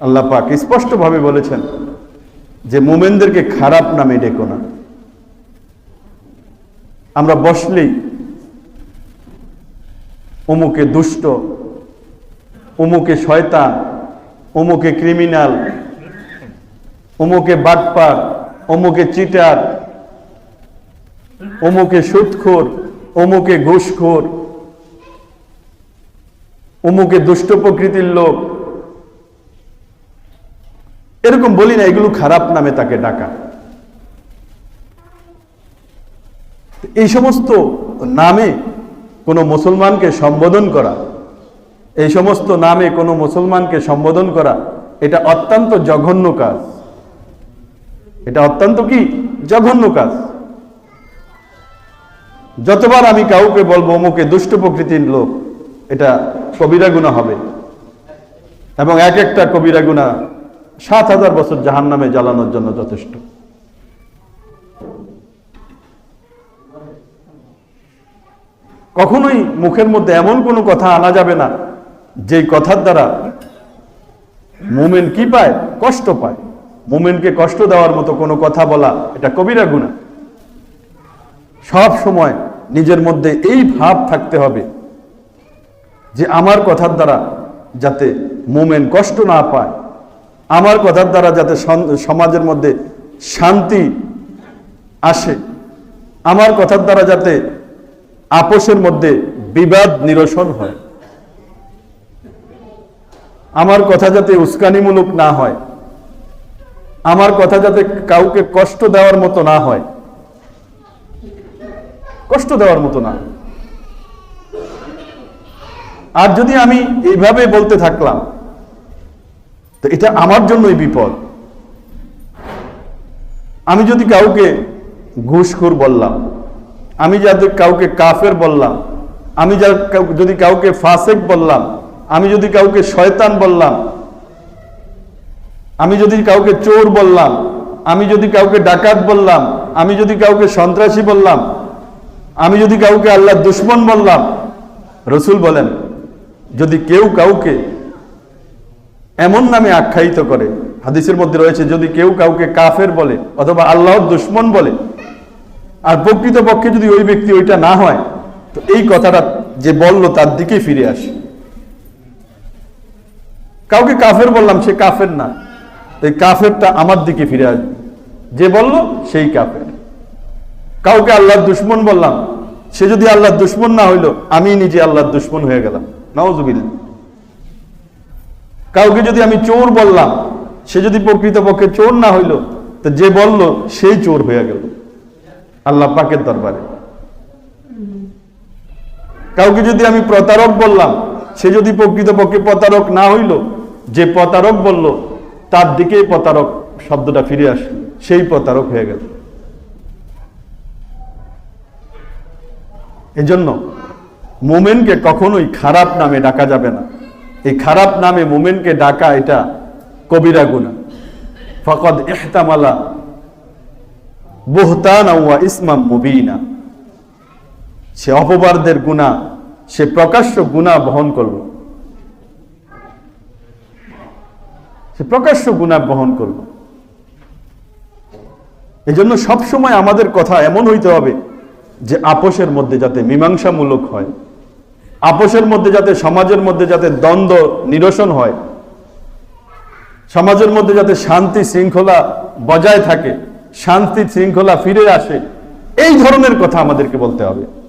আল্লাহ পাক স্পষ্টভাবে বলেছেন যে মোমেনদেরকে খারাপ নামে ডেকো না। আমরা বসলেই অমুকে দুষ্ট, অমুকে শয়তান, অমুকে ক্রিমিনাল, অমুকে বাটপার, অমুকে চিটার, অমুকে সুদখোর, অমুকে ঘুষখোর, অমুকে দুষ্ট প্রকৃতির লোক এরকম বলি না, এগুলো খারাপ নামে তাকে ডাকা। এই সমস্ত নামে কোনো মুসলমানকে সম্বোধন করা, এই সমস্ত নামে কোনো মুসলমানকে সম্বোধন করা, এটা অত্যন্ত জঘন্য কাজ। এটা অত্যন্ত কি? জঘন্য কাজ। যতবার আমি কাউকে বলব, অমুকে দুষ্ট প্রকৃতির লোক, এটা কবিরা গুণা হবে। এবং এক একটা কবিরা গুণা সাত হাজার বছর জাহান নামে জ্বালানোর জন্য যথেষ্ট। কখনোই মুখের মধ্যে এমন কোনো কথা আনা যাবে না যে কথার দ্বারা মোমেন কি পায়? কষ্ট পায়। মোমেনকে কষ্ট দেওয়ার মতো কোনো কথা বলা, এটা কবিরা গুণা। সব সময় নিজের মধ্যে এই ভাব থাকতে হবে যে আমার কথার দ্বারা যাতে মোমেন কষ্ট না পায় আমার কথার দ্বারা যাতে সমাজের মধ্যে শান্তি আসে, আমার কথার দ্বারা যাতে আপোষের মধ্যে বিবাদ নিরসন হয়, আমার কথা যাতে উস্কানিমূলক না হয়, আমার কথা যাতে কাউকে কষ্ট দেওয়ার মতো না হয়, কষ্ট দেওয়ার মতো না আর যদি আমি এইভাবে বলতে থাকলাম তো এটা আমার জন্যই বিপদ। আমি যদি কাউকে ঘুষখোর বললাম, আমি যাতে কাউকে কাফের বললাম, আমি যা যদি কাউকে ফাসেক বললাম, আমি যদি কাউকে শয়তান বললাম, আমি যদি কাউকে চোর বললাম, আমি যদি কাউকে ডাকাত বললাম, আমি যদি কাউকে সন্ত্রাসী বললাম, আমি যদি কাউকে আল্লাহ দুশ্মন বললাম, রসুল বলেন, যদি কেউ কাউকে এমন নামে আখ্যায়িত করে। হাদিসের মধ্যে রয়েছে, যদি কেউ কাউকে কাফের বলে অথবা আল্লাহর দুশ্মন বলে, আর প্রকৃত পক্ষে যদি ওই ব্যক্তি ওইটা না হয়, তো এই কথাটা যে বলল তার দিকে ফিরে আসে। কাউকে কাফের বললাম, সে কাফের না। এই কাফেরটা আমার দিকে ফিরে আসবে। যে বলল, সেই কাফের। কাউকে আল্লাহর দুশ্মন বললাম, সে যদি আল্লাহর দুশ্মন না হইল আমি নিজে আল্লাহর দুশ্মন হয়ে গেলাম। নওয়াজুবিল্লা কাউকে যদি আমি চোর বললাম, সে যদি প্রকৃতপক্ষে চোর না হইল, তো যে বলল, সেই চোর হয়ে গেল। আল্লাহ পাকের দরবারে। কাউকে যদি আমি প্রতারক বললাম, সে যদি প্রকৃতপক্ষে প্রতারক না হইল, যে প্রতারক বলল, তার দিকে প্রতারক শব্দটা ফিরে আসলো, সেই প্রতারক হয়ে গেল। এজন্য মোমেনকে কখনোই খারাপ নামে ডাকা যাবে না। এই খারাপ নামে মোমেনকে ডাকা এটা কবিরা গুণা ফকদ ইহতামালা বুহতান ইসমাম মুবিনা। সে অপবাদদের গুণা সে প্রকাশ্য গুণা বহন করল। সে প্রকাশ্য গুণা বহন করল। এই জন্য সবসময় আমাদের কথা এমন হইতে হবে যে, আপোষের মধ্যে যাতে মীমাংসামূলক হয়। আপোষের মধ্যে যাতে, সমাজের মধ্যে যাতে দ্বন্দ্ব, নিরসন হয়, সমাজের মধ্যে যাতে শান্তি শৃঙ্খলা বজায় থাকে, শান্তি শৃঙ্খলা ফিরে আসে, এই ধরনের কথা আমাদেরকে বলতে হবে।